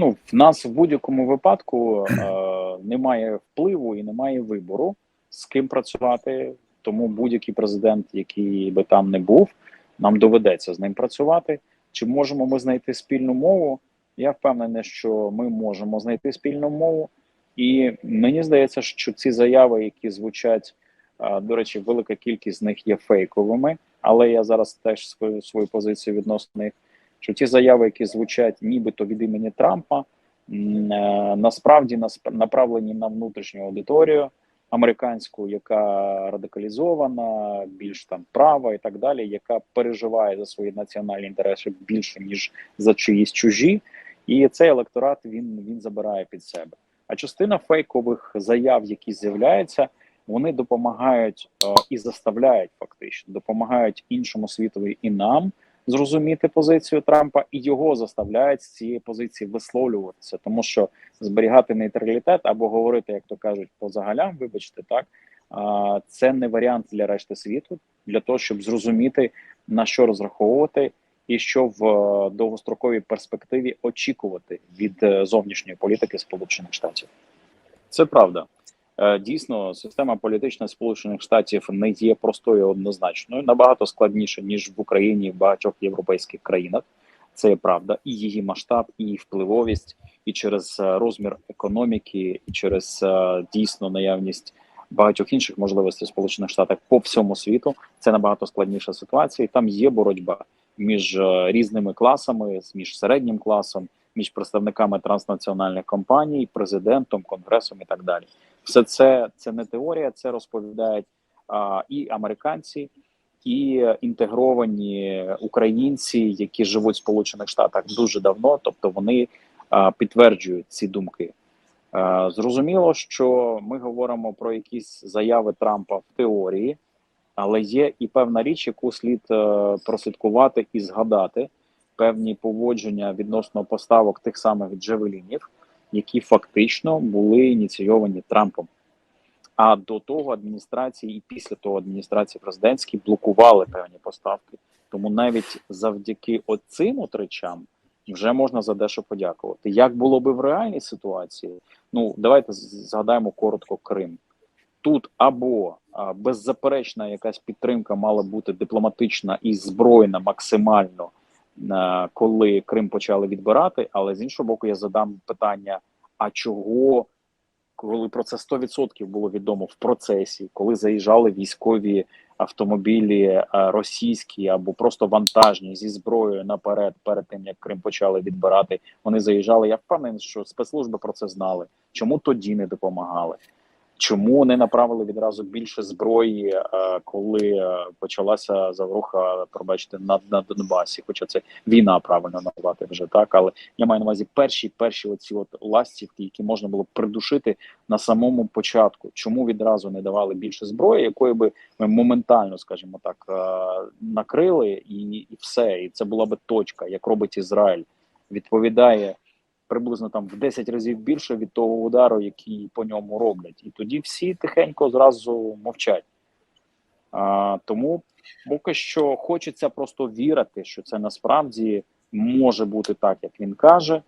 Ну, в нас в будь-якому випадку е, немає впливу і немає вибору, з ким працювати. Тому будь-який президент, який би там не був, нам доведеться з ним працювати. Чи можемо ми знайти спільну мову? Я впевнений, що ми можемо знайти спільну мову, і мені здається, що ці заяви, які звучать, е, до речі, велика кількість з них є фейковими, але я зараз теж свою свою позицію відносно них. Що ті заяви, які звучать нібито від імені Трампа, е, насправді насп- направлені на внутрішню аудиторію американську, яка радикалізована, більш там права і так далі, яка переживає за свої національні інтереси більше ніж за чиїсь чужі, і цей електорат він, він забирає під себе. А частина фейкових заяв, які з'являються, вони допомагають е, і заставляють фактично допомагають іншому світові і нам зрозуміти позицію Трампа, і його заставляють з цієї позиції висловлюватися, тому що зберігати нейтралітет або говорити, як то кажуть, по загалям, вибачте, так це не варіант для решти світу, для того, щоб зрозуміти на що розраховувати. І що в е, довгостроковій перспективі очікувати від е, зовнішньої політики Сполучених Штатів, це правда. Е, Дійсно, система політична Сполучених Штатів не є простою однозначною, набагато складніше ніж в Україні в багатьох європейських країнах. Це є правда, і її масштаб, і її впливовість, і через е, розмір економіки, і через е, дійсно наявність багатьох інших можливостей Сполучених Штатах по всьому світу. Це набагато складніша ситуація. І там є боротьба між різними класами, між середнім класом, між представниками транснаціональних компаній, президентом, конгресом і так далі. Все це це не теорія, це розповідають а, і американці, і інтегровані українці, які живуть в Сполучених Штатах дуже давно, тобто вони а, підтверджують ці думки. А, зрозуміло, що ми говоримо про якісь заяви Трампа в теорії, але є і певна річ, яку слід е, прослідкувати і згадати. Певні поводження відносно поставок тих самих джевелінів які фактично були ініційовані Трампом. А до того адміністрації, і після того адміністрації президентські блокували певні поставки. Тому навіть завдяки оцим от вже можна за дещо подякувати. Як було би в реальній ситуації? Ну давайте згадаємо коротко Крим. Тут або беззаперечна якась підтримка мала бути дипломатична і збройна максимально коли Крим почали відбирати. Але з іншого боку, я задам питання: а чого, коли про це 100% було відомо в процесі, коли заїжджали військові автомобілі е, російські або просто вантажні зі зброєю наперед, перед тим як Крим почали відбирати, вони заїжджали. Я впевнений, що спецслужби про це знали. Чому тоді не допомагали? Чому не направили відразу більше зброї, е, коли е, почалася завруха, пробачте, на на Донбасі? Хоча це війна правильно назвати вже так, але я маю на увазі перші перші оці от ластівки, які можна було придушити на самому початку. Чому відразу не давали більше зброї, якої би ми моментально, скажімо так, е, накрили, і, і все, і це була би точка, як робить Ізраїль, відповідає приблизно там в 10 разів більше від того удару, який по ньому роблять, і тоді всі тихенько зразу мовчать. А, Тому поки що хочеться просто вірити, що це насправді може бути так, як він каже,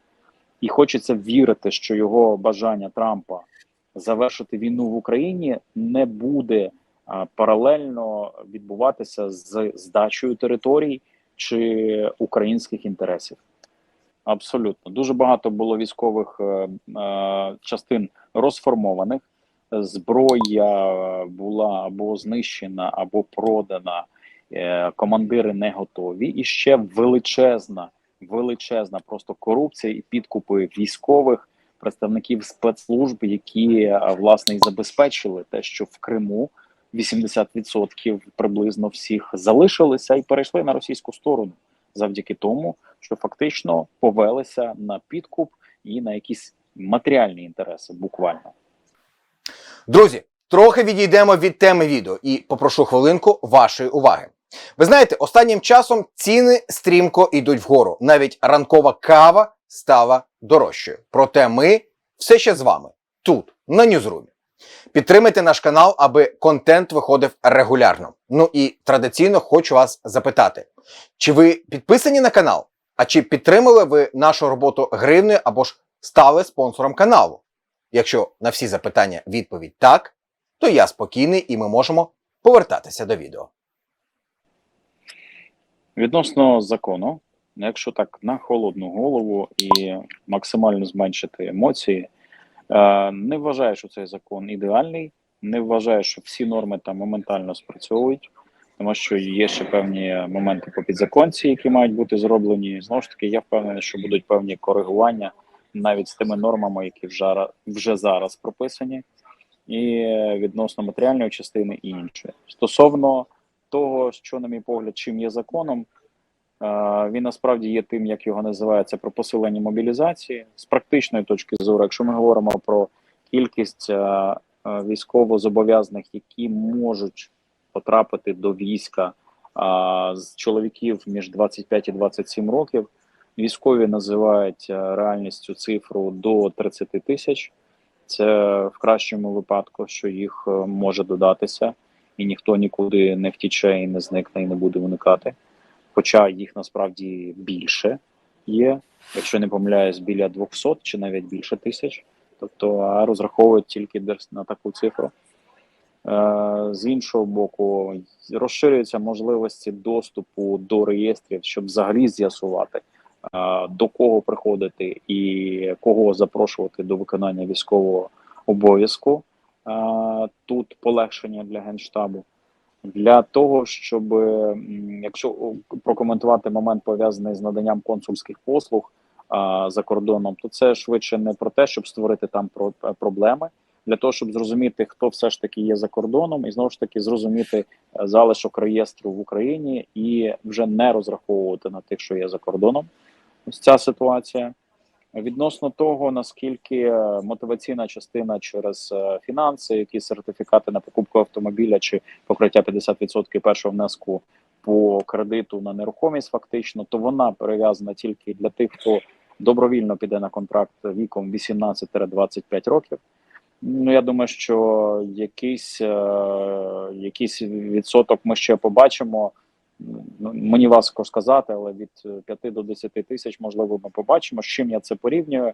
і хочеться вірити, що його бажання Трампа завершити війну в Україні не буде а, паралельно відбуватися з здачею територій чи українських інтересів. Абсолютно дуже багато було військових е, е, частин розформованих. Зброя була або знищена, або продана. Е, командири не готові. І ще величезна, величезна просто корупція і підкупи військових представників спецслужб, які е, власне і забезпечили те, що в Криму 80% приблизно всіх залишилися і перейшли на російську сторону завдяки тому, що фактично повелися на підкуп і на якісь матеріальні інтереси, буквально. Друзі, трохи відійдемо від теми відео і попрошу хвилинку вашої уваги. Ви знаєте, останнім часом ціни стрімко йдуть вгору. Навіть ранкова кава стала дорожчою. Проте ми все ще з вами тут, на Ньюзрумі. Підтримайте наш канал, аби контент виходив регулярно. Ну і традиційно хочу вас запитати: чи ви підписані на канал? А чи підтримали ви нашу роботу гривнею або ж стали спонсором каналу? Якщо на всі запитання відповідь так, то я спокійний і ми можемо повертатися до відео. Відносно закону, ну, якщо так на холодну голову і максимально зменшити емоції, е, не вважаю, що цей закон ідеальний, не вважаю, що всі норми там моментально спрацьовують, тому що є ще певні моменти по підзаконці, які мають бути зроблені. Знову ж таки, я впевнений, що будуть певні коригування навіть з тими нормами, які вже, вже зараз прописані, і відносно матеріальної частини і іншої. Стосовно того, що, на мій погляд, чим є законом, е, він насправді є тим, як його називається, про посилення мобілізації з практичної точки зору. Якщо ми говоримо про кількість е, е, військовозобов'язаних, які можуть потрапити до війська е, з чоловіків між 25 і 27 років, військові називають е, реальністю цифру до 30 тисяч. Це в кращому випадку, що їх е, може додатися і ніхто нікуди не втіче і не зникне і не буде уникати. Хоча їх насправді більше є, якщо не помиляюсь, біля 200 чи навіть більше тисяч. Тобто розраховують тільки на таку цифру. Е, З іншого боку, розширюються можливості доступу до реєстрів, щоб взагалі з'ясувати, е, до кого приходити і кого запрошувати до виконання військового обов'язку. Е, Тут полегшення для генштабу для того, щоб якщо прокоментувати момент пов'язаний з наданням консульських послуг за кордоном, то це швидше не про те, щоб створити там про проблеми, для того, щоб зрозуміти, хто все ж таки є за кордоном, і знову ж таки зрозуміти е, залишок реєстру в Україні і вже не розраховувати на тих, що є за кордоном. Ось ця ситуація. Відносно того, наскільки е, мотиваційна частина через е, фінанси, які сертифікати на покупку автомобіля чи покриття 50% першого внеску по кредиту на нерухомість, фактично, то вона перев'язана тільки для тих, хто добровільно піде на контракт віком 18-25 років. Ну я думаю, що якийсь, е, якийсь відсоток ми ще побачимо. Ну, Мені важко сказати, але від 5 до 10 тисяч, можливо, ми побачимо. З чим я це порівнюю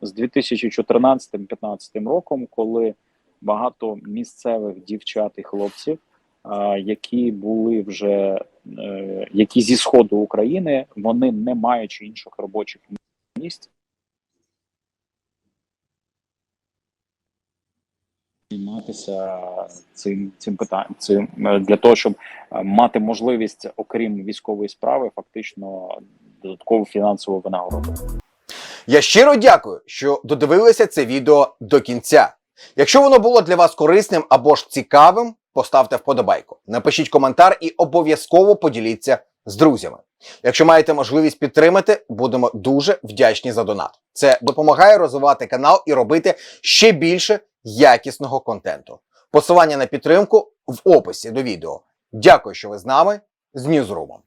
з 2014-2015 роком, коли багато місцевих дівчат і хлопців, а, які були вже е, які зі сходу України, вони не маючи інших робочих місць. Займатися цим цим питанням цим е, для того, щоб е, мати можливість, окрім військової справи, фактично додаткову фінансову винагороду. Я щиро дякую, що додивилися це відео до кінця. Якщо воно було для вас корисним або ж цікавим, поставте вподобайку, напишіть коментар і обов'язково поділіться з друзями. Якщо маєте можливість підтримати, будемо дуже вдячні за донат. Це допомагає розвивати канал і робити ще більше якісного контенту. Посилання на підтримку в описі до відео. Дякую, що ви з нами з Ньюзрумом.